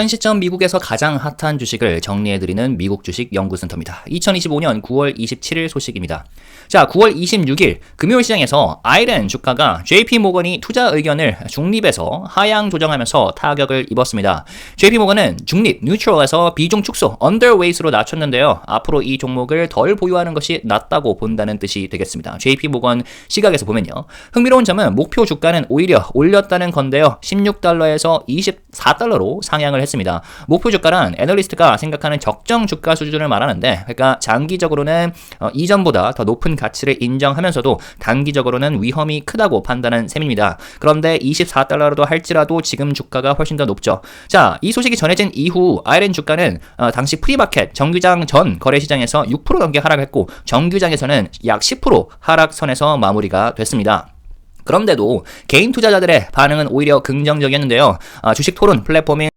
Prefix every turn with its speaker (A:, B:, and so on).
A: 현 시점 미국에서 가장 핫한 주식을 정리해드리는 미국 주식 연구센터입니다. 2025년 9월 27일 소식입니다. 자, 9월 26일 금요일 시장에서 아이렌 주가가 JP 모건이 투자 의견을 중립에서 하향 조정하면서 타격을 입었습니다. JP 모건은 중립 뉴트럴에서 비중 축소 언더웨이트로 낮췄는데요. 앞으로 이 종목을 덜 보유하는 것이 낫다고 본다는 뜻이 되겠습니다. JP 모건 시각에서 보면요. 흥미로운 점은 목표 주가는 오히려 올렸다는 건데요. 16달러에서 24달러로 상향을 했습니다. 목표 주가란 애널리스트가 생각하는 적정 주가 수준을 말하는데 그러니까 장기적으로는 어, 이전보다 더 높은 가치를 인정하면서도 단기적으로는 위험이 크다고 판단한 셈입니다. 그런데 24달러로 할지라도 지금 주가가 훨씬 더 높죠. 자, 이 소식이 전해진 이후 아이렌 주가는 어, 당시 프리마켓 정규장 전 거래 시장에서 6% 넘게 하락했고 정규장에서는 약 10% 하락선에서 마무리가 됐습니다. 그런데도 개인 투자자들의 반응은 오히려 긍정적이었는데요. 아, 주식 토론 플랫폼인